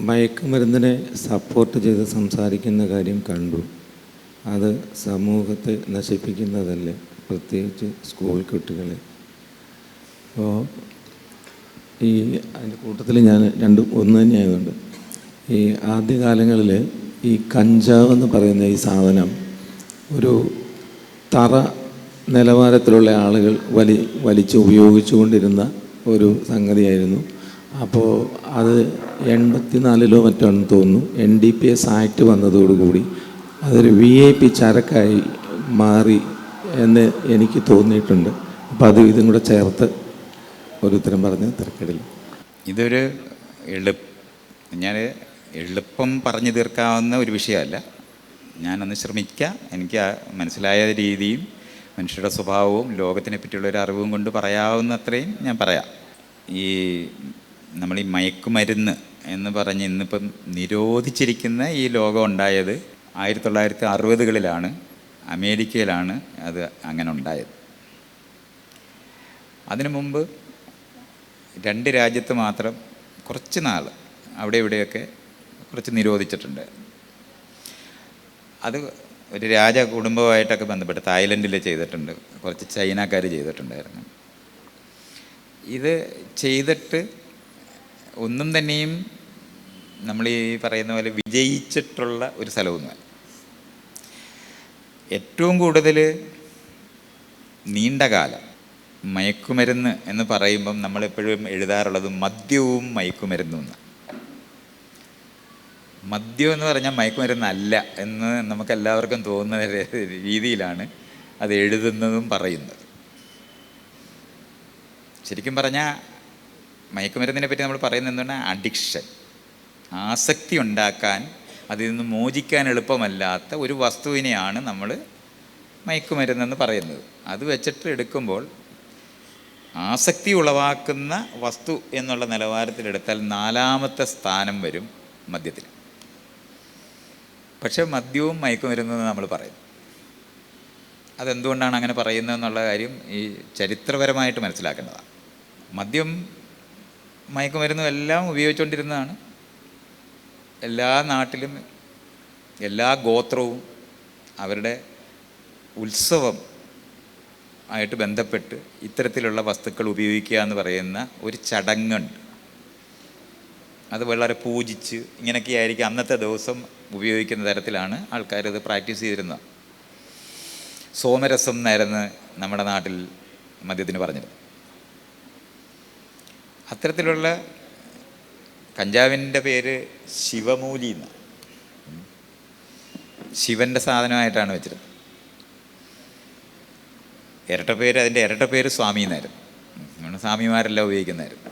മയക്കുമരുന്നിനെ support ചെയ്ത് സംസാരിക്കുന്ന കാര്യം കണ്ടു. അത് സമൂഹത്തെ നശിപ്പിക്കുന്നതല്ലേ പ്രത്യേകിച്ച് സ്കൂൾ കുട്ടികളെ. അപ്പോൾ ഈ അതിന്റെ കൂട്ടത്തിൽ ഞാൻ രണ്ട് ഒന്ന് തന്നെയായതുകൊണ്ട്. ഈ ആദ്യകാലങ്ങളിൽ ഈ കഞ്ചാവ് എന്ന് പറയുന്ന ഈ സാധനം ഒരു തറ നിലവാരത്തിലുള്ള ആളുകൾ വലി വലിച്ച് ഉപയോഗിച്ചുകൊണ്ടിരുന്ന ഒരു സംഗതിയായിരുന്നു. അപ്പോൾ അത് എൺപത്തിനാലിലോ മറ്റാണെന്ന് തോന്നുന്നു. N D P S act വന്നതോടുകൂടി അതൊരു വി ഐ പി ചരക്കായി മാറി എന്ന് എനിക്ക് തോന്നിയിട്ടുണ്ട്. അപ്പോൾ അത് ഇതും കൂടെ ചേർത്ത് ഒരുത്തരം പറഞ്ഞ് തിരക്കിടില്ല. ഇതൊരു എളു ഞാൻ എളുപ്പം പറഞ്ഞു തീർക്കാവുന്ന ഒരു വിഷയമല്ല. ഞാനൊന്ന് ശ്രമിക്കാം. എനിക്ക് മനസ്സിലായ രീതിയും മനുഷ്യരുടെ സ്വഭാവവും ലോകത്തിനെ പറ്റിയുള്ള ഒരു അറിവും കൊണ്ട് പറയാവുന്ന അത്രയും ഞാൻ പറയാം. ഈ നമ്മൾ ഈ മയക്കുമരുന്ന് എന്ന് പറഞ്ഞ് ഇന്നിപ്പം നിരോധിച്ചിരിക്കുന്ന ഈ ലോകം ഉണ്ടായത് ആയിരത്തി തൊള്ളായിരത്തി അറുപതുകളിലാണ് അമേരിക്കയിലാണ് അത് അങ്ങനെ ഉണ്ടായത്. അതിനു മുമ്പ് രണ്ട് രാജ്യത്ത് മാത്രം കുറച്ച് നാൾ അവിടെ ഇവിടെയൊക്കെ കുറച്ച് നിരോധിച്ചിട്ടുണ്ട്. അത് ഒരു രാജ കുടുംബമായിട്ടൊക്കെ ബന്ധപ്പെട്ട് തായ്ലൻഡിൽ ചെയ്തിട്ടുണ്ട് കുറച്ച് ചൈനക്കാർ ചെയ്തിട്ടുണ്ടായിരുന്നു. ഇത് ചെയ്തിട്ട് ഒന്നും തന്നെയും നമ്മൾ ഈ പറയുന്ന പോലെ വിജയിച്ചിട്ടുള്ള ഒരു സ്ഥലമൊന്നുമല്ല. ഏറ്റവും കൂടുതൽ നീണ്ടകാലം മയക്കുമരുന്ന് എന്ന് പറയുമ്പം നമ്മളെപ്പോഴും എഴുതാറുള്ളത് മദ്യവും മയക്കുമരുന്നും മദ്യം എന്ന് പറഞ്ഞാൽ മയക്കുമരുന്നല്ല എന്ന് നമുക്ക് എല്ലാവർക്കും തോന്നുന്ന രീതിയിലാണ് അത് എഴുതുന്നതും പറയുന്നത്. ശരിക്കും പറഞ്ഞാൽ മയക്കുമരുന്നിനെ പറ്റി നമ്മൾ പറയുന്നത് എന്താണ് അഡിക്ഷൻ. ആസക്തി ഉണ്ടാക്കാൻ അതിൽ നിന്ന് മോചിക്കാൻ എളുപ്പമല്ലാത്ത ഒരു വസ്തുവിനെയാണ് നമ്മൾ മയക്കുമരുന്നെന്ന് പറയുന്നത്. അത് വെച്ചിട്ട് എടുക്കുമ്പോൾ ആസക്തി ഉളവാക്കുന്ന വസ്തു എന്നുള്ള നിലവാരത്തിലെടുത്താൽ നാലാമത്തെ സ്ഥാനം വരും മദ്യത്തിൽ. പക്ഷെ മദ്യവും മയക്കുമരുന്നെന്ന് നമ്മൾ പറയും. അതെന്തുകൊണ്ടാണ് അങ്ങനെ പറയുന്നത് എന്നുള്ള കാര്യം ഈ ചരിത്രപരമായിട്ട് മനസ്സിലാക്കേണ്ടതാണ്. മദ്യം മയക്കുമരുന്നും എല്ലാം ഉപയോഗിച്ചുകൊണ്ടിരുന്നതാണ്. എല്ലാ നാട്ടിലും എല്ലാ ഗോത്രവും അവരുടെ ഉത്സവം ആയിട്ട് ബന്ധപ്പെട്ട് ഇത്തരത്തിലുള്ള വസ്തുക്കൾ ഉപയോഗിക്കുക എന്ന് പറയുന്ന ഒരു ചടങ്ങുണ്ട്. അത് വളരെ പൂജിച്ച് ഇങ്ങനെയൊക്കെ ആയിരിക്കും അന്നത്തെ ദിവസം ഉപയോഗിക്കുന്ന തരത്തിലാണ് ആൾക്കാർ ഇത് പ്രാക്ടീസ് ചെയ്തിരുന്നത്. സോമരസം എന്നായിരുന്നു നമ്മുടെ നാട്ടിൽ മദ്യത്തിന് പറഞ്ഞത് അത്തരത്തിലുള്ള കഞ്ചാവിന്റെ പേര് ശിവമൂലി എന്ന്. ശിവന്റെ സാധനമായിട്ടാണ് വെച്ചിരുന്നത്. ഇരട്ട പേര് അതിന്റെ ഇരട്ട പേര് സ്വാമി എന്നായിരുന്നു. നമ്മൾ സ്വാമിമാരെല്ലാം ഉപയോഗിക്കുന്നതായിരുന്നു.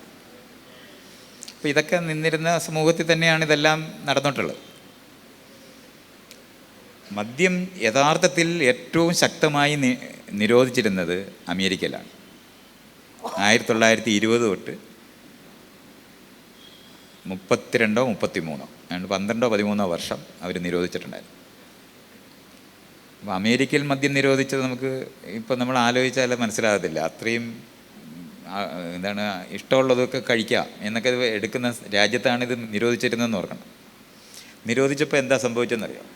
അപ്പോൾ ഇതൊക്കെ നിന്നിരുന്ന സമൂഹത്തിൽ തന്നെയാണ് ഇതെല്ലാം നടന്നിട്ടുള്ളത്. മദ്യം യഥാർത്ഥത്തിൽ ഏറ്റവും ശക്തമായി നിരോധിച്ചിരുന്നത് അമേരിക്കയിലാണ്. ആയിരത്തി തൊള്ളായിരത്തി ഇരുപത് തൊട്ട് മുപ്പത്തിരണ്ടോ മുപ്പത്തിമൂന്നോ? അതുകൊണ്ട് പന്ത്രണ്ടോ പതിമൂന്നോ വർഷം അവർ നിരോധിച്ചിട്ടുണ്ടായിരുന്നു. അപ്പോൾ അമേരിക്കയിൽ മദ്യം നിരോധിച്ചത് നമുക്ക് ഇപ്പം നമ്മൾ ആലോചിച്ചാൽ മനസ്സിലാകത്തില്ല. അത്രയും എന്താണ് ഇഷ്ടമുള്ളതൊക്കെ കഴിക്കാം എന്നൊക്കെ എടുക്കുന്ന രാജ്യത്താണ് ഇത് നിരോധിച്ചിരുന്നതെന്ന് ഓർക്കണം. നിരോധിച്ചപ്പോൾ എന്താ സംഭവിച്ചതെന്നറിയാം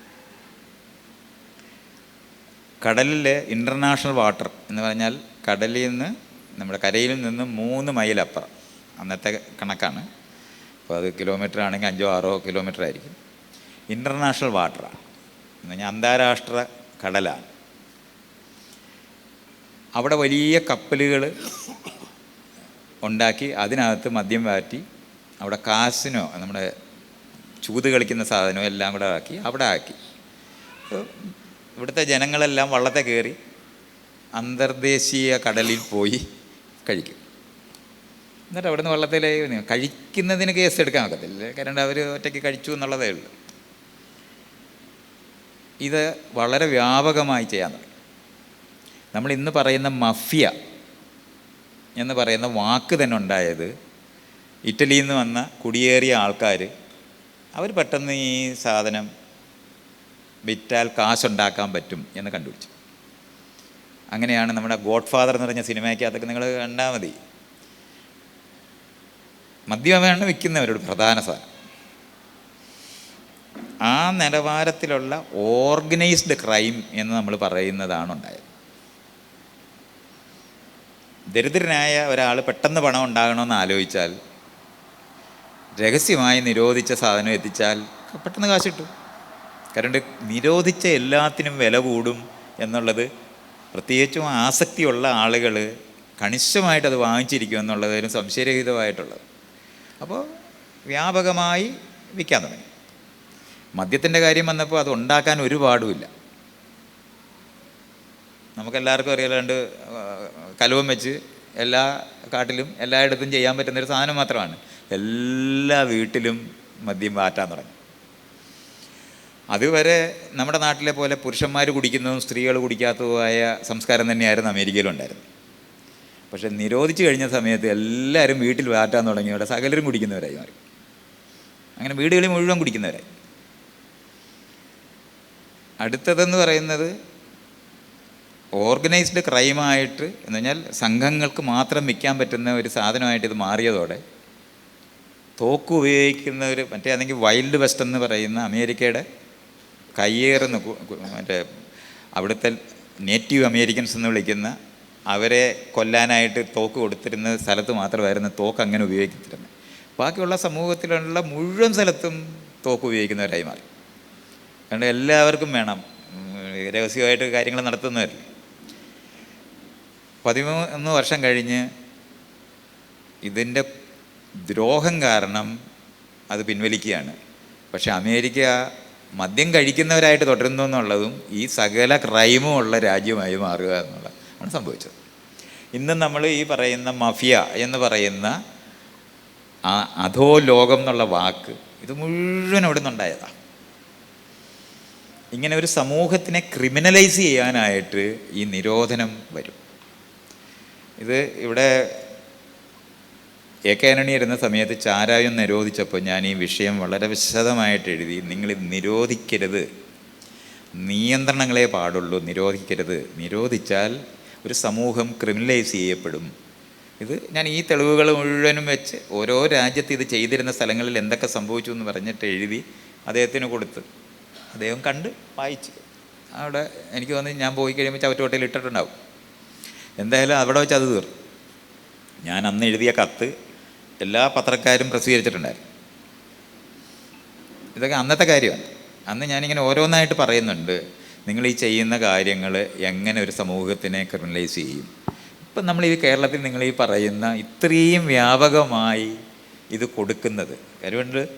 കടലിലെ ഇന്റർനാഷണൽ വാട്ടർ എന്ന് പറഞ്ഞാൽ കടലിൽ നിന്ന് നമ്മുടെ കരയിൽ നിന്ന് മൂന്ന് മൈൽ അപ്പുറം. അന്നത്തെ കണക്കാണ്. അപ്പോൾ അത് കിലോമീറ്റർ ആണെങ്കിൽ അഞ്ചോ ആറോ കിലോമീറ്റർ ആയിരിക്കും. ഇന്റർനാഷണൽ വാട്ടറാണ് എന്ന് പറഞ്ഞാൽ അന്താരാഷ്ട്ര കടലാണ്. അവിടെ വലിയ കപ്പലുകൾ ഉണ്ടാക്കി അതിനകത്ത് മദ്യം വാറ്റി അവിടെ കാസിനോ നമ്മുടെ ചൂത് കളിക്കുന്ന സാധനമോ എല്ലാം കൂടെ ആക്കി അവിടെ ആക്കി. ഇവിടുത്തെ ജനങ്ങളെല്ലാം വള്ളത്തെ കയറി അന്തർദേശീയ കടലിൽ പോയി കഴിക്കും. എന്നിട്ട് അവിടുന്ന് വള്ളത്തിലേക്ക് കഴിക്കുന്നതിന് കേസ് എടുക്കാൻ ഒക്കത്തില്ല. കാരണം അവർ ഒറ്റയ്ക്ക് കഴിച്ചു എന്നുള്ളതേ ഉള്ളൂ. ഇത് വളരെ വ്യാപകമായി ചെയ്യാൻ തുടങ്ങി. നമ്മൾ ഇന്ന് പറയുന്ന മഫിയ എന്ന് പറയുന്ന വാക്ക് തന്നെ ഉണ്ടായത് ഇറ്റലിയിൽ നിന്ന് വന്ന കുടിയേറിയ ആൾക്കാർ അവർ പെട്ടെന്ന് ഈ സാധനം വിറ്റാൽ കാശുണ്ടാക്കാൻ പറ്റും എന്ന് കണ്ടുപിടിച്ചു. അങ്ങനെയാണ് നമ്മുടെ ഗോഡ് ഫാദർ എന്ന് പറഞ്ഞ സിനിമയ്ക്കകത്തൊക്കെ നിങ്ങൾ കണ്ടാൽ മതി. മദ്യമാണ് വിൽക്കുന്നവരോട് പ്രധാന സാധനം. ആ നിലവാരത്തിലുള്ള ഓർഗനൈസ്ഡ് ക്രൈം എന്ന് നമ്മൾ പറയുന്നതാണ് ഉണ്ടായത്. ദരിദ്രനായ ഒരാൾ പെട്ടെന്ന് പണം ഉണ്ടാകണമെന്ന് ആലോചിച്ചാൽ രഹസ്യമായി നിരോധിച്ച സാധനം എത്തിച്ചാൽ പെട്ടെന്ന് കാശ് കിട്ടും. കാരണം നിരോധിച്ച എല്ലാത്തിനും വില കൂടും എന്നുള്ളത് പ്രത്യേകിച്ചും ആസക്തിയുള്ള ആളുകൾ കണിശമായിട്ട് അത് വാങ്ങിച്ചിരിക്കും എന്നുള്ളതിന് സംശയരഹിതമായിട്ടുള്ളത്. അപ്പോൾ വ്യാപകമായി വിൽക്കാൻ തുടങ്ങി. മദ്യത്തിന്റെ കാര്യം വന്നപ്പോൾ അത് ഉണ്ടാക്കാൻ ഒരു പാടുമില്ല. നമുക്കെല്ലാവർക്കും അറിയാം കലവും വെച്ച് എല്ലാ കാട്ടിലും എല്ലായിടത്തും ചെയ്യാൻ പറ്റുന്നൊരു സാധനം മാത്രമാണ്. എല്ലാ വീട്ടിലും മദ്യം മാറ്റാൻ തുടങ്ങി. അതുവരെ നമ്മുടെ നാട്ടിലെ പോലെ പുരുഷന്മാർ കുടിക്കുന്നതും സ്ത്രീകൾ കുടിക്കാത്തതുമായ സംസ്കാരം തന്നെയായിരുന്നു അമേരിക്കയിലുണ്ടായിരുന്നത്. പക്ഷെ നിരോധിച്ചു കഴിഞ്ഞ സമയത്ത് എല്ലാവരും വീട്ടിൽ മാറ്റാൻ തുടങ്ങിയവിടെ സകലരും കുടിക്കുന്നവരായി മാറി. അങ്ങനെ വീടുകളിൽ മുഴുവൻ കുടിക്കുന്നവരായി. അടുത്തതെന്ന് പറയുന്നത് ഓർഗനൈസ്ഡ് ക്രൈമായിട്ട് എന്ന് പറഞ്ഞാൽ സംഘങ്ങൾക്ക് മാത്രം വിൽക്കാൻ പറ്റുന്ന ഒരു സാധനമായിട്ട് ഇത് മാറിയതോടെ തോക്ക് ഉപയോഗിക്കുന്നവർ മറ്റേ അല്ലെങ്കിൽ വൈൽഡ് വെസ്റ്റ് എന്ന് പറയുന്ന അമേരിക്കയുടെ കയ്യേറുന്ന മറ്റേ അവിടുത്തെ നേറ്റീവ് അമേരിക്കൻസ് എന്ന് വിളിക്കുന്ന അവരെ കൊല്ലാനായിട്ട് തോക്ക് കൊടുത്തിരുന്ന സ്ഥലത്ത് മാത്രമായിരുന്നു തോക്ക് അങ്ങനെ ഉപയോഗിക്കത്തിരുന്നത് ബാക്കിയുള്ള സമൂഹത്തിലുള്ള മുഴുവൻ സ്ഥലത്തും തോക്ക് ഉപയോഗിക്കുന്നവരായി മാറി. കാരണം എല്ലാവർക്കും വേണം രഹസ്യമായിട്ട് കാര്യങ്ങൾ നടത്തുന്നവരല്ലേ പതിമൂന്ന് വർഷം കഴിഞ്ഞ് ഇതിന്റെ ദ്രോഹം കാരണം അത് പിൻവലിക്കുകയാണ്. പക്ഷേ അമേരിക്ക മദ്യം കഴിക്കുന്നവരായിട്ട് തുടരുന്നു എന്നുള്ളതും ഈ സകല ക്രൈമും ഉള്ള രാജ്യമായി മാറുക എന്നുള്ളതാണ് സംഭവിച്ചത്. ഇന്ന് നമ്മൾ ഈ പറയുന്ന മഫിയ എന്ന് പറയുന്ന ആ അധോ ലോകം എന്നുള്ള വാക്ക് ഇത് മുഴുവൻ അവിടെ നിന്നുണ്ടായതാണ് ഇങ്ങനെ ഒരു സമൂഹത്തിനെ ക്രിമിനലൈസ് ചെയ്യാനായിട്ട് ഈ നിരോധനം വരും. ഇത് ഇവിടെ എ കെ ഇരുന്ന സമയത്ത് ചാരായം നിരോധിച്ചപ്പോൾ ഞാൻ ഈ വിഷയം വളരെ വിശദമായിട്ട് എഴുതി നിങ്ങൾ നിരോധിക്കരുത്. നിയന്ത്രണങ്ങളെ പാടുള്ളൂ നിരോധിക്കരുത്. നിരോധിച്ചാൽ ഒരു സമൂഹം ക്രിമിനലൈസ് ചെയ്യപ്പെടും. ഇത് ഞാൻ ഈ തെളിവുകൾ മുഴുവനും വെച്ച് ഓരോ രാജ്യത്ത് ഇത് ചെയ്തിരുന്ന സ്ഥലങ്ങളിൽ എന്തൊക്കെ സംഭവിച്ചു എന്ന് പറഞ്ഞിട്ട് എഴുതി അദ്ദേഹത്തിന് കൊടുത്ത്. അദ്ദേഹം കണ്ട് വായിച്ച്. അവിടെ എനിക്ക് തോന്നി ഞാൻ പോയി കഴിയുമ്പോൾ ചവറ്റുകൊട്ടയിൽ ഇട്ടിട്ടുണ്ടാവും. എന്തായാലും അവിടെ വെച്ച് അത് തീർന്നു. ഞാൻ അന്ന് എഴുതിയ കത്ത് എല്ലാ പത്രക്കാരും പ്രസിദ്ധീകരിച്ചിട്ടുണ്ടായിരുന്നു. ഇതൊക്കെ അന്നത്തെ കാര്യമാണ്. അന്ന് ഞാനിങ്ങനെ ഓരോന്നായിട്ട് പറയുന്നുണ്ട്. നിങ്ങൾ ഈ ചെയ്യുന്ന കാര്യങ്ങൾ എങ്ങനെ ഒരു സമൂഹത്തിനെ ക്രിമിനലൈസ് ചെയ്യും? ഇപ്പം നമ്മൾ ഈ കേരളത്തിൽ നിങ്ങൾ ഈ പറയുന്ന ഇത്രയും വ്യാപകമായി ഇത് കൊടുക്കുന്നത്. കാര്യമുണ്ട്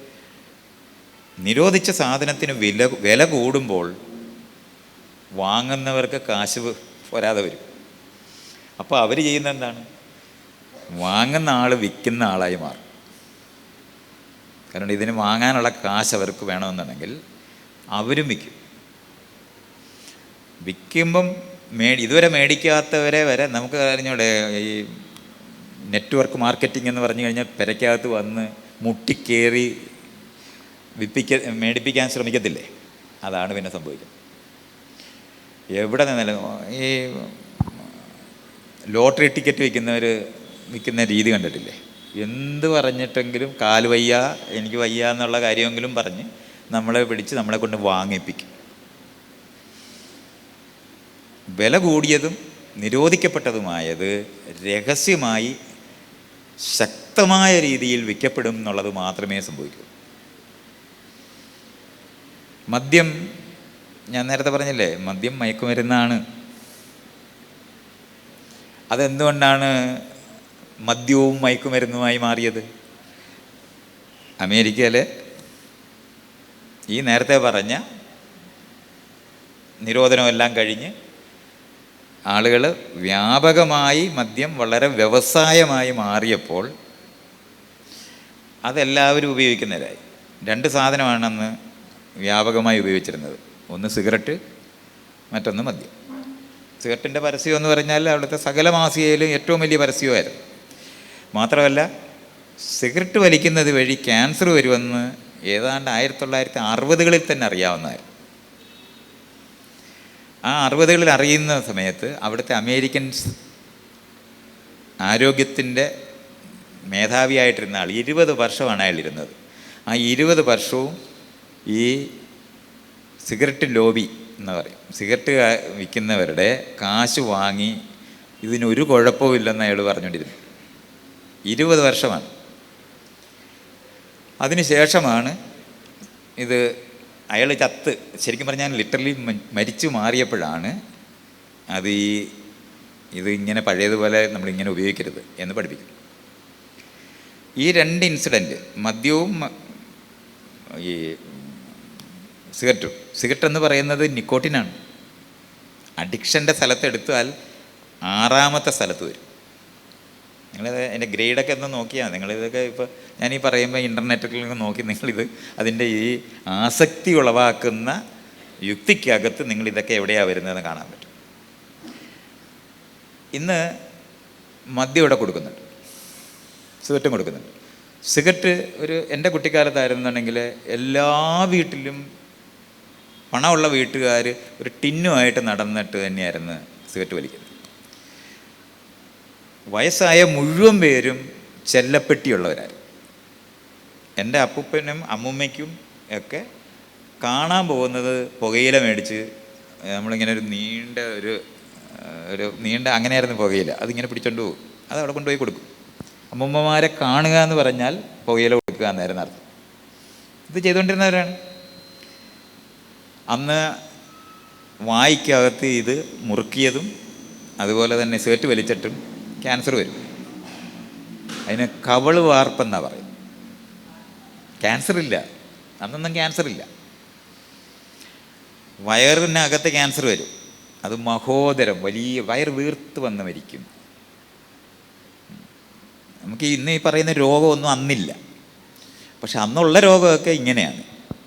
നിരോധിച്ച സാധനത്തിന് വില വില കൂടുമ്പോൾ വാങ്ങുന്നവർക്ക് കാശ് പോരാതെ വരും. അപ്പോൾ അവർ ചെയ്യുന്ന എന്താണ്? വാങ്ങുന്ന ആൾ വിൽക്കുന്ന ആളായി മാറും. കാരണം ഇതിന് വാങ്ങാനുള്ള കാശ് അവർക്ക് വേണമെന്നുണ്ടെങ്കിൽ അവരും വിൽക്കും. വിൽക്കുമ്പം മേടി ഇതുവരെ മേടിക്കാത്തവരെ വരെ നമുക്ക് അറിഞ്ഞൂടെ ഈ നെറ്റ്വർക്ക് മാർക്കറ്റിംഗ് എന്ന് പറഞ്ഞു കഴിഞ്ഞാൽ പെരയ്ക്കകത്ത് വന്ന് മുട്ടിക്കേറി വിപ്പിക്ക മേടിപ്പിക്കാൻ ശ്രമിക്കത്തില്ലേ? അതാണ് പിന്നെ സംഭവിക്കുന്നത്. എവിടെ നിന്നാലും ഈ ലോട്ടറി ടിക്കറ്റ് വിൽക്കുന്നവർ വിൽക്കുന്ന രീതി കണ്ടിട്ടില്ലേ? എന്ത് പറഞ്ഞിട്ടെങ്കിലും കാൽ വയ്യ എനിക്ക് വയ്യ എന്നുള്ള കാര്യമെങ്കിലും പറഞ്ഞ് നമ്മളെ പിടിച്ച് നമ്മളെ കൊണ്ട് വാങ്ങിപ്പിക്കും. വില കൂടിയതും നിരോധിക്കപ്പെട്ടതുമായത് രഹസ്യമായി ശക്തമായ രീതിയിൽ വിൽക്കപ്പെടും എന്നുള്ളത് മാത്രമേ സംഭവിക്കൂ. മദ്യം ഞാൻ നേരത്തെ പറഞ്ഞില്ലേ മദ്യം മയക്കുമരുന്നാണ്. അതെന്തുകൊണ്ടാണ് മദ്യവും മയക്കുമരുന്നുമായി മാറിയത്? അമേരിക്കയിലെ ഈ നേരത്തെ പറഞ്ഞ നിരോധനമെല്ലാം കഴിഞ്ഞ് ആളുകൾ വ്യാപകമായി മദ്യം വളരെ വ്യവസായമായി മാറിയപ്പോൾ അതെല്ലാവരും ഉപയോഗിക്കുന്നവരായി. രണ്ട് സാധനമാണെന്ന് വ്യാപകമായി ഉപയോഗിച്ചിരുന്നത്. ഒന്ന് സിഗരറ്റ് മറ്റൊന്ന് മദ്യം. സിഗരറ്റിന്റെ പരസ്യം എന്ന് പറഞ്ഞാൽ അവിടുത്തെ സകല മാസികയിലും ഏറ്റവും വലിയ പരസ്യമായിരുന്നു. മാത്രമല്ല സിഗരറ്റ് വലിക്കുന്നത് വഴി ക്യാൻസർ വരുമെന്ന് ഏതാണ്ട് ആയിരത്തി തൊള്ളായിരത്തി അറുപതുകളിൽ തന്നെ അറിയാവുന്നതായിരുന്നു. ആ അറുപതുകളിൽ അറിയുന്ന സമയത്ത് അവിടുത്തെ അമേരിക്കൻസ് ആരോഗ്യത്തിന്റെ മേധാവിയായിട്ടിരുന്ന ആൾ ഇരുപത് വർഷമാണ് അയാൾ ഇരുന്നത് ആ ഇരുപത് വർഷവും ഈ സിഗരറ്റ് ലോബി എന്ന് പറയും. സിഗരറ്റ് വിൽക്കുന്നവരുടെ കാശ് വാങ്ങി ഇതിനൊരു കുഴപ്പവും ഇല്ലെന്ന് അയാൾ പറഞ്ഞുകൊണ്ടിരുന്നു. ഇരുപത് വർഷമാണ്. അതിനുശേഷമാണ് ഇത് അയാൾ ചത്ത്. ശരിക്കും പറഞ്ഞാൽ ലിറ്ററലി മരിച്ചു മാറിയപ്പോഴാണ് അത് ഈ ഇത് ഇങ്ങനെ പഴയതുപോലെ നമ്മളിങ്ങനെ ഉപയോഗിക്കരുത് എന്ന് പഠിപ്പിക്കും ഈ രണ്ട് ഇൻസിഡന്റ് മദ്യവും ഈ സിഗരറ്റും. സിഗരറ്റ് എന്ന് പറയുന്നത് നിക്കോട്ടിനാണ്. അഡിക്ഷന്റെ സ്ഥലത്ത് എടുത്താൽ ആറാമത്തെ സ്ഥലത്ത് വരും. നിങ്ങൾ അതിന്റെ ഗ്രേഡൊക്കെ ഒന്ന് നോക്കിയാൽ നിങ്ങളിതൊക്കെ ഇപ്പോൾ ഞാനീ പറയുമ്പോൾ ഇന്റർനെറ്റിൽ നിന്ന് നോക്കി നിങ്ങളിത് അതിന്റെ ഈ ആസക്തി ഉളവാക്കുന്ന യുക്തിക്കകത്ത് നിങ്ങളിതൊക്കെ എവിടെയാണ് വരുന്നതെന്ന് കാണാൻ പറ്റും. ഇന്ന് മദ്യം ഇവിടെ കൊടുക്കുന്നുണ്ട്. സിഗരറ്റും കൊടുക്കുന്നുണ്ട്. സിഗരറ്റ് ഒരു എന്റെ കുട്ടിക്കാലത്തായിരുന്നുണ്ടെങ്കിൽ എല്ലാ വീട്ടിലും പണമുള്ള വീട്ടുകാർ ഒരു ടിന്നുമായിട്ട് നടന്നിട്ട് തന്നെയായിരുന്നു സിഗരറ്റ് വലിക്കുന്നത്. വയസ്സായ മുഴുവൻ പേരും ചെല്ലപ്പെട്ടിയുള്ളവരായി എന്റെ അപ്പൂപ്പനും അമ്മൂമ്മയ്ക്കും ഒക്കെ കാണാൻ പോകുന്നത് പുകയില മേടിച്ച് നമ്മളിങ്ങനെ ഒരു നീണ്ട ഒരു ഒരു നീണ്ട അങ്ങനെയായിരുന്നു പുകയില. അതിങ്ങനെ പിടിച്ചോണ്ട് പോകും. അത് അവിടെ കൊണ്ടുപോയി കൊടുക്കും. അമ്മൂമ്മമാരെ കാണുക എന്ന് പറഞ്ഞാൽ പുകയില കൊടുക്കുക എന്നായിരുന്നു അർത്ഥം. ഇത് ചെയ്തുകൊണ്ടിരുന്നവരാണ്. അന്ന് വായിക്കകത്ത് ഇത് മുറുക്കിയതും അതുപോലെ തന്നെ സേറ്റ് വലിച്ചിട്ടും ക്യാൻസർ വരും. അതിന് കവൾ വാർപ്പെന്നാണ് പറയും ക്യാൻസർ ഇല്ല അന്നൊന്നും ക്യാൻസർ ഇല്ല വയറിനകത്ത് ക്യാൻസർ വരും. അത് മഹോദരം വലിയ വയർ വീർത്ത് വന്ന് മരിക്കും. നമുക്ക് ഇന്ന് ഈ പറയുന്ന രോഗമൊന്നും അന്നില്ല. പക്ഷെ അന്നുള്ള രോഗമൊക്കെ ഇങ്ങനെയാണ്.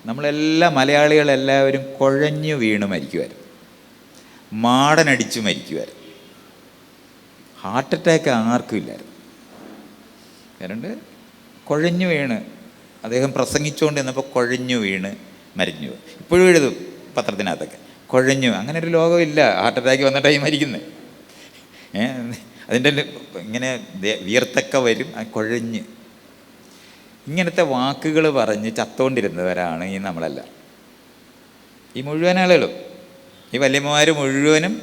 നമ്മളെല്ലാ മലയാളികളെല്ലാവരും കുഴഞ്ഞു വീണ് മരിക്കുമായിരുന്നു മാടനടിച്ചു മരിക്കുമായിരുന്നു ഹാർട്ട് അറ്റാക്ക് ആർക്കും ഇല്ലായിരുന്നു. കാരണം കുഴഞ്ഞു വീണ്. അദ്ദേഹം പ്രസംഗിച്ചുകൊണ്ട് നിന്നപ്പോൾ കുഴഞ്ഞു വീണ് മരിഞ്ഞു. ഇപ്പോഴും എഴുതും പത്രത്തിനകത്തൊക്കെ. കുഴഞ്ഞു. അങ്ങനെ ഒരു ലോകമില്ല ഹാർട്ട് അറ്റാക്ക് വന്നിട്ടായി മരിക്കുന്നത് അതിന്റെ ഇങ്ങനെ വിയർത്തൊക്കെ വരും. കുഴഞ്ഞ്. ഇങ്ങനത്തെ വാക്കുകൾ പറഞ്ഞ് ചത്തോണ്ടിരുന്നവരാണ് ഈ നമ്മളല്ല ഈ മുഴുവൻ ആളുകളും. ഈ വല്യമ്മമാർ മുഴുവനും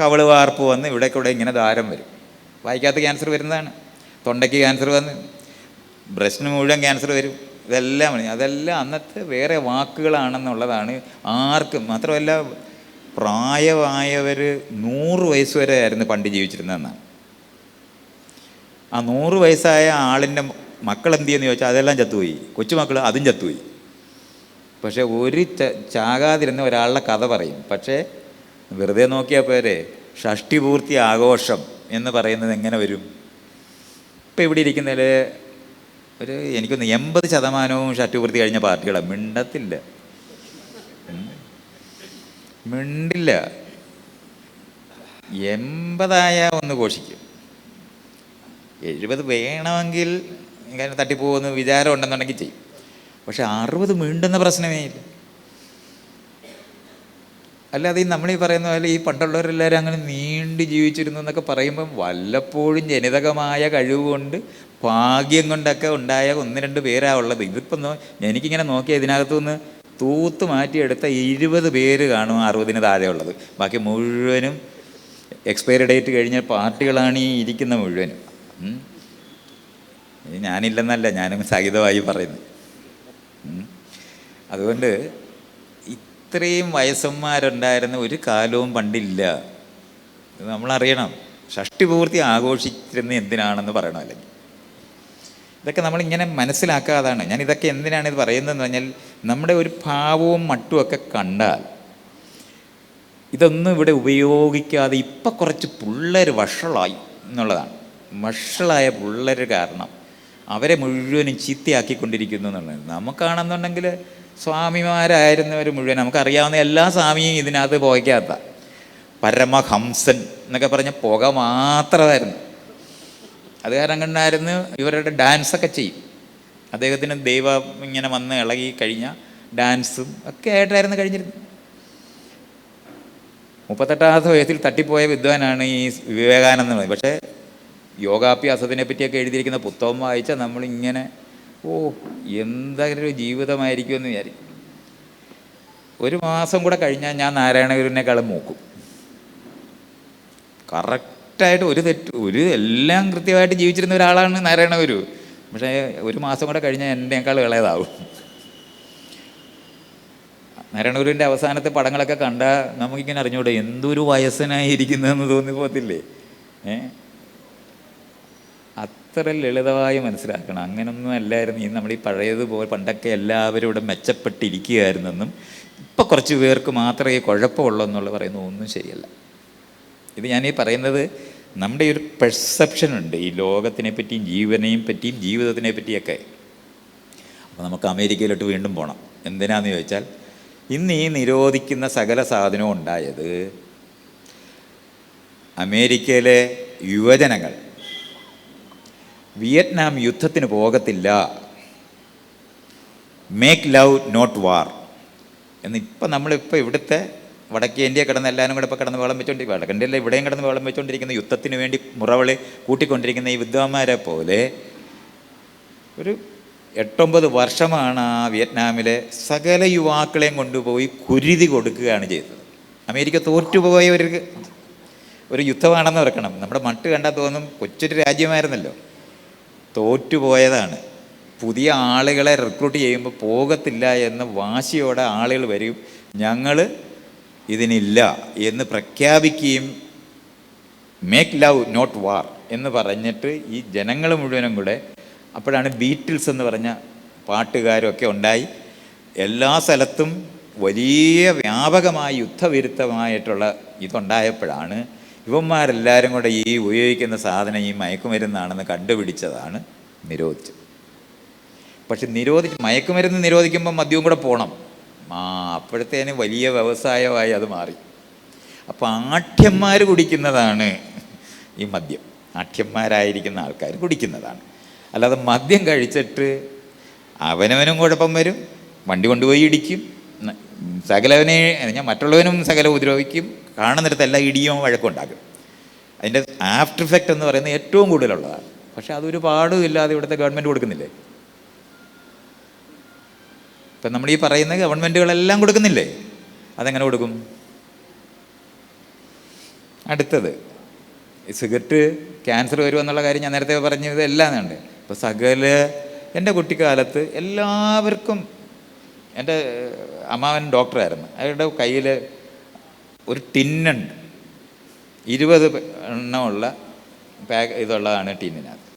കവൾ വാർപ്പ് വന്ന് ഇവിടെ കൂടെ ഇങ്ങനെ ദാരം വരും. വായിക്കാത്ത ക്യാൻസർ വരുന്നതാണ്. തൊണ്ടയ്ക്ക് ക്യാൻസർ വന്ന് ബ്രസ്റ്റിന് മുഴുവൻ ക്യാൻസർ വരും. ഇതെല്ലാം. അതെല്ലാം അന്നത്തെ വേറെ വാക്കുകളാണെന്നുള്ളതാണ് ആർക്കും മാത്രമല്ല പ്രായമായവർ നൂറ് വയസ്സ് വരെ ആയിരുന്നു പണ്ട് ജീവിച്ചിരുന്നതെന്നാണ്. ആ നൂറ് വയസ്സായ ആളിന്റെ മക്കൾ എന്ത് ചെയ്യുമെന്ന് ചോദിച്ചാൽ അതെല്ലാം ചത്തുപോയി. കൊച്ചുമക്കൾ അതും ചത്തുപോയി. പക്ഷേ ഒരു ചാകാതിരുന്ന ഒരാളുടെ കഥ പറയും. പക്ഷേ വെറുതെ നോക്കിയാൽ പോരെ. ഷഷ്ടിപൂർത്തി ആഘോഷം. എന്ന് പറയുന്നത് എങ്ങനെ വരും? ഇപ്പം ഇവിടെ ഇരിക്കുന്നതിൽ ഒരു എനിക്കൊന്ന് എൺപത് ശതമാനവും ഷഷ്ടിപൂർത്തി കഴിഞ്ഞ പാർട്ടികളാണ് മിണ്ടത്തില്ല. മിണ്ടില്ല. എൺപതായ ഒന്ന് ഘോഷിക്കും. എഴുപത് വേണമെങ്കിൽ ഇങ്ങനെ തട്ടിപ്പോകുന്ന വിചാരം ഉണ്ടെന്നുണ്ടെങ്കിൽ ചെയ്യും. പക്ഷെ അറുപത് മിണ്ടെന്ന പ്രശ്നമേ ഇല്ല. അല്ലാതെ ഈ നമ്മൾ ഈ പറയുന്ന പോലെ ഈ പണ്ടുള്ളവരെല്ലാവരും അങ്ങനെ നീണ്ടു ജീവിച്ചിരുന്നു എന്നൊക്കെ പറയുമ്പോൾ വല്ലപ്പോഴും ജനിതകമായ കഴിവ് കൊണ്ട് ഭാഗ്യം കൊണ്ടൊക്കെ ഉണ്ടായ ഒന്ന് രണ്ട് പേരാ ഉള്ളത്. ഇതിപ്പം എനിക്കിങ്ങനെ നോക്കിയാൽ ഇതിനകത്തു നിന്ന് തൂത്ത് മാറ്റിയെടുത്ത ഇരുപത് പേര് കാണും അറുപതിന് താഴെ ഉള്ളത്. ബാക്കി മുഴുവനും എക്സ്പയറി ഡേറ്റ് കഴിഞ്ഞ പാർട്ടികളാണ് ഈ ഇരിക്കുന്ന മുഴുവനും. ഞാനില്ലെന്നല്ല ഞാനും സഹിതമായി പറയുന്നു. അതുകൊണ്ട് ഇത്രയും വയസ്സന്മാരുണ്ടായിരുന്ന ഒരു കാലവും പണ്ടില്ല. നമ്മളറിയണം. ഷഷ്ടിപൂർത്തി ആഘോഷിച്ചിരുന്ന എന്തിനാണെന്ന് പറയണം അല്ലെങ്കിൽ. ഇതൊക്കെ നമ്മളിങ്ങനെ മനസ്സിലാക്കാതാണ്. ഞാൻ ഇതൊക്കെ എന്തിനാണ് ഇത് പറയുന്നതെന്ന് പറഞ്ഞാൽ നമ്മുടെ ഒരു ഭാവവും മട്ടുമൊക്കെ കണ്ടാൽ ഇതൊന്നും ഇവിടെ ഉപയോഗിക്കാതെ ഇപ്പം കുറച്ച് പിള്ളേർ വഷളായി എന്നുള്ളതാണ്. വഷളായ പിള്ളേർ കാരണം അവരെ മുഴുവനും ചീത്തയാക്കിക്കൊണ്ടിരിക്കുന്നു എന്നുള്ളത്. നമുക്കാണെന്നുണ്ടെങ്കിൽ സ്വാമിമാരായിരുന്നവർ മുഴുവൻ നമുക്കറിയാവുന്ന എല്ലാ സ്വാമിയും ഇതിനകത്ത് പോകാത്ത പരമഹംസൻ എന്നൊക്കെ പറഞ്ഞ പുക മാത്രമായിരുന്നു. അത് കാരണം കണ്ടായിരുന്നു ഇവരുടെ ഡാൻസൊക്കെ ചെയ്യും. അദ്ദേഹത്തിന് ദൈവം ഇങ്ങനെ വന്ന് ഇളകി കഴിഞ്ഞ ഡാൻസും ഒക്കെ ആയിട്ടായിരുന്നു കഴിഞ്ഞിരുന്നു മുപ്പത്തെട്ടാമത്തെ വയസ്സിൽ തട്ടിപ്പോയ വിദ്വാനാണ് ഈ വിവേകാനന്ദ പക്ഷേ യോഗാഭ്യാസത്തിനെ പറ്റിയൊക്കെ എഴുതിയിരിക്കുന്ന പുസ്തകം വായിച്ചാൽ നമ്മളിങ്ങനെ ഓ എന്തൊരു ജീവിതമായിരിക്കും എന്ന് വിചാരിക്കും. ഒരു മാസം കൂടെ കഴിഞ്ഞാൽ ഞാൻ നാരായണഗുരുവിനേക്കാളും മൂക്കും. കറക്റ്റായിട്ട് ഒരു തെറ്റ് ഒരു എല്ലാം കൃത്യമായിട്ട് ജീവിച്ചിരുന്ന ഒരാളാണ് നാരായണഗുരു. പക്ഷേ ഒരു മാസം കൂടെ കഴിഞ്ഞാൽ എന്നെക്കാൾ ഇളയതാവും. നാരായണഗുരുവിന്റെ അവസാനത്തെ പടങ്ങളൊക്കെ കണ്ടാൽ നമുക്കിങ്ങനെ അറിഞ്ഞൂടെ എന്തൊരു വയസ്സനായിരിക്കുന്നതെന്ന് തോന്നിപ്പോത്തില്ലേ ഏ? അത്ര ലളിതമായി മനസ്സിലാക്കണം. അങ്ങനൊന്നും അല്ലായിരുന്നു. ഈ നമ്മൾ ഈ പഴയതുപോലെ പണ്ടൊക്കെ എല്ലാവരും ഇവിടെ മെച്ചപ്പെട്ടിരിക്കുകയായിരുന്നെന്നും ഇപ്പം കുറച്ച് പേർക്ക് മാത്രമേ കുഴപ്പമുള്ളൂ എന്നുള്ള പറയുന്നത് ഒന്നും ശരിയല്ല. ഇത് ഞാൻ ഈ പറയുന്നത് നമ്മുടെ ഒരു പെർസെപ്ഷൻ ഉണ്ട്. ഈ ലോകത്തിനെ പറ്റിയും ജീവനെയും പറ്റിയും ജീവിതത്തിനെ പറ്റിയൊക്കെ. അപ്പോൾ നമുക്ക് അമേരിക്കയിലോട്ട് വീണ്ടും പോകണം എന്തിനാന്ന് ചോദിച്ചാൽ ഇന്ന് ഈ നിരോധിക്കുന്ന സകല സാധനവും ഉണ്ടായത് അമേരിക്കയിലെ യുവജനങ്ങൾ വിയറ്റ്നാം യുദ്ധത്തിന് പോകത്തില്ല. മേക്ക് ലവ് നോട്ട് വാർ എന്ന് ഇപ്പം നമ്മളിപ്പോൾ ഇവിടുത്തെ വടക്കേ ഇന്ത്യ കിടന്ന് എല്ലാവരും കൂടെ ഇപ്പോൾ കിടന്ന് വെള്ളം വെച്ചുകൊണ്ടിരിക്കുക വടക്കേ അല്ല ഇവിടെയും കിടന്ന് വെള്ളം വെച്ചുകൊണ്ടിരിക്കുന്ന യുദ്ധത്തിന് വേണ്ടി മുറവിളി കൂട്ടിക്കൊണ്ടിരിക്കുന്ന ഈ വിദ്വാന്മാരെ പോലെ ഒരു എട്ടൊമ്പത് വർഷമാണ് ആ വിയറ്റ്നാമിലെ സകല യുവാക്കളെയും കൊണ്ടുപോയി കുരുതി കൊടുക്കുകയാണ് ചെയ്തത്. അമേരിക്ക തോറ്റുപോയ ഒരു ഒരു യുദ്ധമാണെന്ന് ഓർക്കണം. നമ്മുടെ മട്ട് കണ്ടാൽ തോന്നും കൊച്ചൊരു രാജ്യമായിരുന്നല്ലോ. തോറ്റുപോയതാണ്. പുതിയ ആളുകളെ റിക്രൂട്ട് ചെയ്യുമ്പോൾ പോകത്തില്ല എന്ന് വാശിയോടെ ആളുകൾ വരും. ഞങ്ങൾ ഇതിനില്ല എന്ന് പ്രഖ്യാപിക്കുകയും മേക്ക് ലവ് നോട്ട് വാർ എന്ന് പറഞ്ഞിട്ട് ഈ ജനങ്ങൾ മുഴുവനും കൂടെ അപ്പോഴാണ് ബീറ്റിൽസ് എന്ന് പറഞ്ഞ പാട്ടുകാരൊക്കെ ഉണ്ടായി. എല്ലാ സ്ഥലത്തും വലിയ വ്യാപകമായ യുദ്ധവിരുദ്ധമായിട്ടുള്ള ഇതുണ്ടായപ്പോഴാണ് ഇവന്മാരെല്ലാവരും കൂടെ ഈ ഉപയോഗിക്കുന്ന സാധനം ഈ മയക്കുമരുന്നാണെന്ന് കണ്ടുപിടിച്ചതാണ് നിരോധിച്ചത്. പക്ഷെ നിരോധിച്ച് മയക്കുമരുന്ന് നിരോധിക്കുമ്പോൾ മദ്യവും കൂടെ പോകണം ആ അപ്പോഴത്തേന് വലിയ വ്യവസായമായി അത് മാറി. അപ്പോൾ ആഠ്യന്മാർ കുടിക്കുന്നതാണ് ഈ മദ്യം. ആഠ്യന്മാരായിരിക്കുന്ന ആൾക്കാർ കുടിക്കുന്നതാണ്. അല്ലാതെ മദ്യം കഴിച്ചിട്ട് അവനവനും കുഴപ്പം വരും വണ്ടി കൊണ്ടുപോയി ഇടിക്കും സകലവനെ ഞാൻ മറ്റുള്ളവനും സകല ഉപദ്രവിക്കും കാണുന്നിടത്തെല്ലാം ഇടിയും വഴക്കും ഉണ്ടാക്കും അതിന്റെ ആഫ്റ്റർ ഇഫക്റ്റ് എന്ന് പറയുന്നത് ഏറ്റവും കൂടുതലുള്ളതാണ്. പക്ഷെ അതൊരു പാടും ഇല്ലാതെ ഇവിടുത്തെ ഗവൺമെന്റ് കൊടുക്കുന്നില്ലേ? ഇപ്പം നമ്മൾ ഈ പറയുന്ന ഗവൺമെന്റുകളെല്ലാം കൊടുക്കുന്നില്ലേ? അതെങ്ങനെ കൊടുക്കും? അടുത്തത് സിഗരറ്റ് ക്യാൻസർ വരുമെന്നുള്ള കാര്യം ഞാൻ നേരത്തെ പറഞ്ഞു എല്ലാം ഉണ്ട് ഇപ്പോൾ സകല എന്റെ കുട്ടിക്കാലത്ത് എല്ലാവർക്കും എന്റെ അമ്മാവൻ ഡോക്ടറായിരുന്നു അയാളുടെ കയ്യിൽ ഒരു ടിന്നുണ്ട്. ഇരുപത് എണ്ണമുള്ള പാക്ക് ഇതുള്ളതാണ് ടിന്നിനകത്ത്.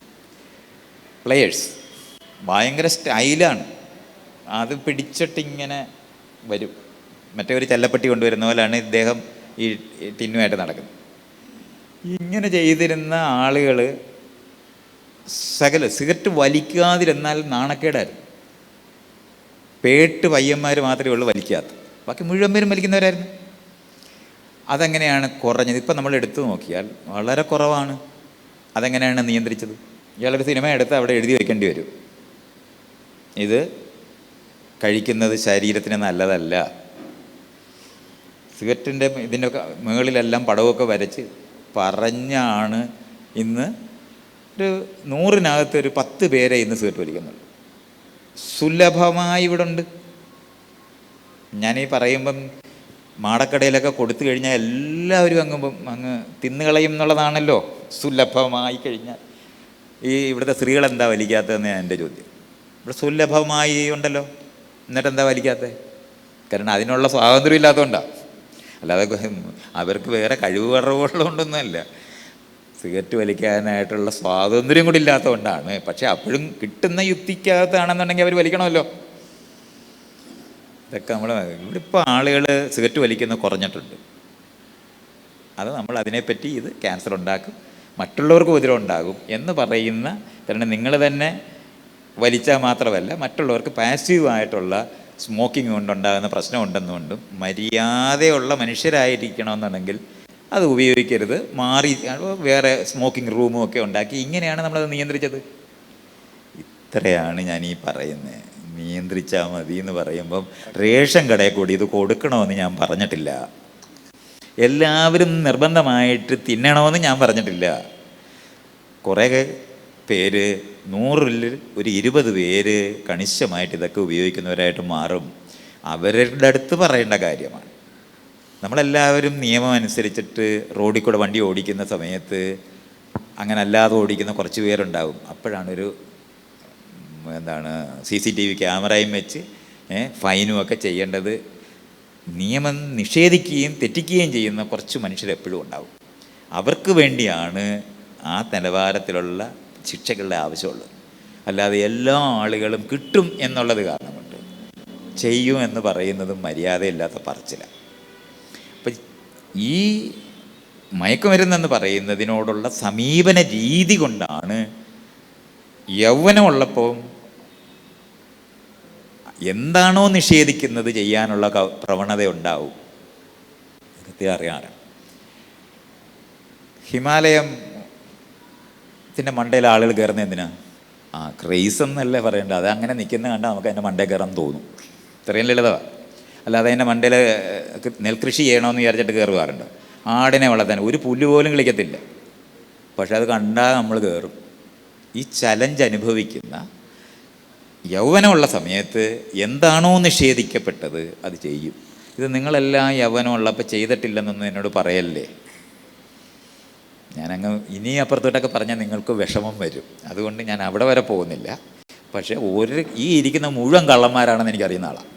പ്ലെയേഴ്സ് ഭയങ്കര സ്റ്റൈലാണ്. അത് പിടിച്ചിട്ടിങ്ങനെ വരും. മറ്റേ ഒരു ചെല്ലപ്പെട്ടി കൊണ്ടുവരുന്ന പോലെയാണ് ഇദ്ദേഹം ഈ ടിന്നുമായിട്ട് നടക്കുന്നത്. ഇങ്ങനെ ചെയ്തിരുന്ന ആളുകൾ സകല സിഗരറ്റ് വലിക്കാതിരുന്നാൽ നാണക്കേടായിരുന്നു. പേട്ട് പയ്യന്മാർ മാത്രമേ ഉള്ളൂ വലിക്കാത്ത ബാക്കി മുഴുവൻ പേരും വലിക്കുന്നവരായിരുന്നു. അതെങ്ങനെയാണ് കുറഞ്ഞത്? ഇപ്പം നമ്മൾ എടുത്തു നോക്കിയാൽ വളരെ കുറവാണ്. അതെങ്ങനെയാണ് നിയന്ത്രിച്ചത്? ഇയാളൊരു സിനിമ എടുത്ത് അവിടെ എഴുതി വയ്ക്കേണ്ടി വരും. ഇത് കഴിക്കുന്നത് ശരീരത്തിന് നല്ലതല്ല. സിഗരറ്റിന്റെ ഇതിന്റെ മുകളിലെല്ലാം പടവൊക്കെ വരച്ച് പറഞ്ഞാണ് ഇന്ന് ഒരു നൂറിനകത്ത് ഒരു പത്ത് പേരെ ഇന്ന് സിഗരറ്റ് വലിക്കുന്നുള്ളൂ. സുലഭമായി ഇവിടെ ഉണ്ട് ഞാനീ പറയുമ്പം മാടക്കടയിലൊക്കെ കൊടുത്തു കഴിഞ്ഞാൽ എല്ലാവരും അങ്ങ് അങ്ങ് തിന്നുകളയും എന്നുള്ളതാണല്ലോ സുലഭമായി കഴിഞ്ഞാൽ. ഈ ഇവിടുത്തെ സ്ത്രീകൾ എന്താ വലിക്കാത്തതെന്ന് എന്റെ ചോദ്യം. ഇവിടെ സുലഭമായി ഉണ്ടല്ലോ. എന്നിട്ട് എന്താ വലിക്കാത്തത് കാരണം അതിനുള്ള സ്വാതന്ത്ര്യം ഇല്ലാത്തതുകൊണ്ടാണ് അല്ലാതെ അവർക്ക് വേറെ കഴിവ് കുറവുള്ളതുകൊണ്ടൊന്നുമല്ല. സിഗരറ്റ് വലിക്കാനായിട്ടുള്ള സ്വാതന്ത്ര്യം കൂടി ഇല്ലാത്തതുകൊണ്ടാണ് പക്ഷേ അപ്പോഴും കിട്ടുന്ന യുക്തിക്കകത്താണെന്നുണ്ടെങ്കിൽ അവർ വലിക്കണമല്ലോ. ഇതൊക്കെ നമ്മൾ ഇവിടെ ഇപ്പോൾ ആളുകൾ സിഗരറ്റ് വലിക്കുന്നത് കുറഞ്ഞിട്ടുണ്ട്. അത് നമ്മൾ അതിനെപ്പറ്റി ഇത് ക്യാൻസർ ഉണ്ടാക്കും മറ്റുള്ളവർക്ക് ഉപദ്രവം ഉണ്ടാകും എന്ന് പറയുന്ന കാരണം നിങ്ങൾ തന്നെ വലിച്ചാൽ മാത്രമല്ല മറ്റുള്ളവർക്ക് പാസീവായിട്ടുള്ള സ്മോക്കിംഗ് കൊണ്ടുണ്ടാകുന്ന പ്രശ്നമുണ്ടെന്നുകൊണ്ടും മര്യാദയുള്ള മനുഷ്യരായിരിക്കണമെന്നുണ്ടെങ്കിൽ അത് ഉപയോഗിക്കരുത്. മാറി വേറെ സ്മോക്കിംഗ് റൂമും ഒക്കെ ഉണ്ടാക്കി ഇങ്ങനെയാണ് നമ്മളത് നിയന്ത്രിച്ചത്. ഇത്രയാണ് ഞാൻ ഈ പറയുന്നത്. നിയന്ത്രിച്ചാൽ മതി എന്ന് പറയുമ്പം റേഷൻ കടയിൽ കൂടി ഇത് കൊടുക്കണമെന്ന് ഞാൻ പറഞ്ഞിട്ടില്ല. എല്ലാവരും നിർബന്ധമായിട്ട് തിന്നണമെന്ന് ഞാൻ പറഞ്ഞിട്ടില്ല. കുറേ പേര് നൂറിൽ ഒരു ഇരുപത് പേര് കണിശമായിട്ട് ഇതൊക്കെ ഉപയോഗിക്കുന്നവരായിട്ട് മാറും. അവരുടെ അടുത്ത് പറയേണ്ട കാര്യമാണ്. നമ്മളെല്ലാവരും നിയമം അനുസരിച്ചിട്ട് റോഡിൽ കൂടെ വണ്ടി ഓടിക്കുന്ന സമയത്ത് അങ്ങനെ അല്ലാതെ ഓടിക്കുന്ന കുറച്ച് പേരുണ്ടാവും. അപ്പോഴാണ് ഒരു ഉം, എന്താണ് സി സി ടി വി ക്യാമറയും വെച്ച് ഫൈനും ഒക്കെ ചെയ്യേണ്ടത് നിയമം നിഷേധിക്കുകയും തെറ്റിക്കുകയും ചെയ്യുന്ന കുറച്ച് മനുഷ്യർ എപ്പോഴും ഉണ്ടാവും. അവർക്ക് വേണ്ടിയാണ് ആ നിലവാരത്തിലുള്ള ശിക്ഷകളുടെ ആവശ്യമുള്ളത്. അല്ലാതെ എല്ലാ ആളുകളും കിട്ടും എന്നുള്ളത് കാരണം കൊണ്ട് ചെയ്യും എന്ന് പറയുന്നതും മര്യാദയില്ലാത്ത പറച്ചിലാണ് അപ്പം ഈ മയക്കുമരുന്നെന്ന് പറയുന്നതിനോടുള്ള സമീപന രീതി കൊണ്ടാണ് യൗവനമുള്ളപ്പോൾ എന്താണോ നിഷേധിക്കുന്നത് ചെയ്യാനുള്ള പ്രവണത ഉണ്ടാവും കൃത്യം അറിയാറ് ഹിമാലയം ത്തിന്റെ മണ്ടയിൽ ആളുകൾ കയറുന്ന എന്തിനാ? ആ ക്രേസ് എന്നല്ലേ പറയേണ്ടത്. അത് അങ്ങനെ നിൽക്കുന്ന കണ്ടാൽ നമുക്ക് അതിന്റെ മണ്ടയിൽ കയറാൻ തോന്നും. ഇത്രയും ലളിതമാണ് അല്ലാതെ അതിന്റെ മണ്ടയിൽ നെൽകൃഷി ചെയ്യണമെന്ന് വിചാരിച്ചിട്ട് കയറുകാറുണ്ട് ആടിനെ വളർത്താൻ ഒരു പുല്ല് പോലും കളിക്കത്തില്ല. പക്ഷെ അത് കണ്ടാൽ നമ്മൾ കയറും. ഈ ചലഞ്ച് അനുഭവിക്കുന്ന യൗവനമുള്ള സമയത്ത് എന്താണോ നിഷേധിക്കപ്പെട്ടത് അത് ചെയ്യും. ഇത് നിങ്ങളെല്ലാം യൗവനമുള്ളപ്പോൾ ചെയ്തിട്ടില്ലെന്നൊന്നും എന്നോട് പറയല്ലേ? ഞാനങ്ങ് ഇനി അപ്പുറത്തോട്ടൊക്കെ പറഞ്ഞാൽ നിങ്ങൾക്ക് വിഷമം വരും. അതുകൊണ്ട് ഞാൻ അവിടെ വരെ പോകുന്നില്ല. പക്ഷേ ഒരു ഈ ഇരിക്കുന്ന മുഴുവൻ കള്ളന്മാരാണെന്ന് എനിക്കറിയുന്ന ആളാണ്